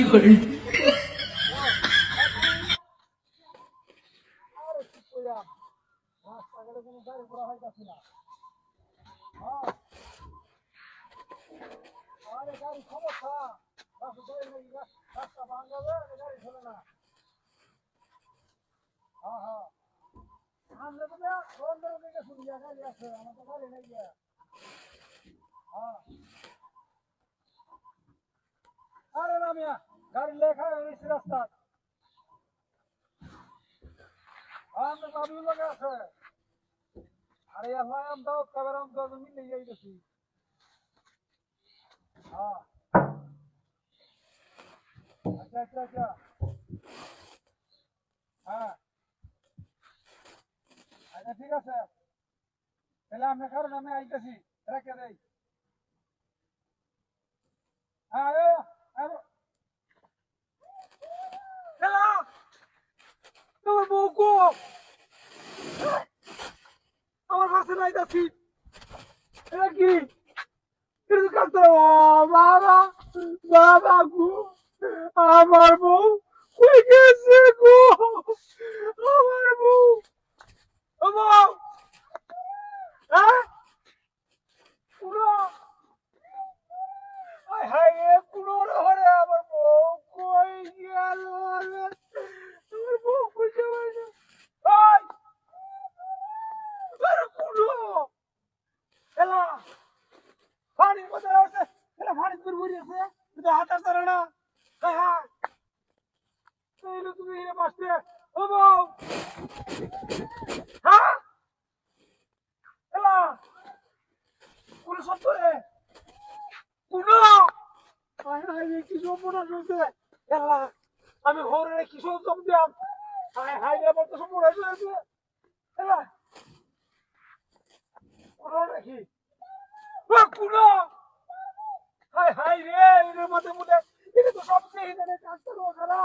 fiore, রাস্তাঘাটে কোনো গাড়ি ঘোড়া হইতাছি না। আরে গাড়ি সমস্যা রাস্তা ধরে নাকি রা- রাস্তা ভাঙা যাবে গাড়ি চলে না হ্যাঁ হ্যাঁ আমরা তো গাড়ি গিয়া হ্যাঁ আরে না মিয়া গাড়ি লেখা হয়েছে রাস্তা হ্যাঁ। আচ্ছা আচ্ছা আচ্ছা। হ্যাঁ। আচ্ছা ঠিক আছে। তাহলে আমি কারণ আমি আইতেছি। রেখে দেই হ্যাঁ এ, এ, হ্যালো তোমার বউ কো যাচ্ছি এটা কি? এটা তো কাটতে বাবা বাবা গো, আমার বউ কই গেছে গো? আমার বউ ও বউ হ্যাঁ পুরো আয় হায় রে পুরো হরে আমার বউ কই গেল রে আমার বউ খুঁজে পাই না আয় আরে পুরো এলা পানি মধ্যে আছে এলা পানি করে বড়ি আছে এটা হাত আর ধরে না হ্যাঁ হ্যাঁ তাইলে তুমি এনে বসতে ও বউ হ্যাঁ এলা পুরো সব করে পুরো আয় হায় রে কি সম্পূর্ণ শুনছে এলা আমি ঘরে কি সব জম দিলাম? হায় হায় রে আমার তো সম্পূর্ণ হয়েছে এলা। পুরো নাকি ও হায় রে এর মধ্যে এটা খারা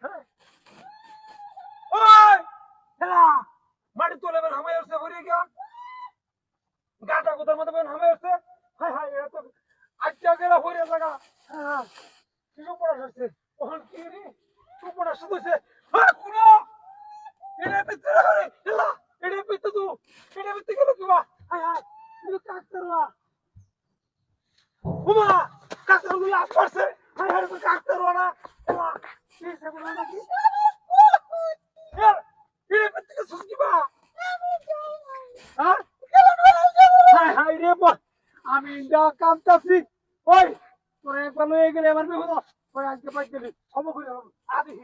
হ্যাঁ। আসছে ভরে গিয়া। গাটা কোথার মধ্যে বেন আসছে। হায় হায়, এরা তো আজকে গেলা ভরে লাগা হ্যাঁ। কিছু পড়া আসছে ওখান কি রে? শুধুছে হ্যাঁ এটা ভিতরে করে হেলা এটা ভিতরে তো এটা ভিতরে গেল কি বা হায় হায় এটা ডাক্তার বা উমা কাকতারগুলো আস করছে হায় হায় তুই কাকতার না। এলা এই সেগুলো নাকি? এর এর থেকে সুস্কি বা হ্যাঁ? হায় হায় রে আমি একবার লয়ে গেলে আমার বিপদ ওই আজকে পাই গেলি করে আদি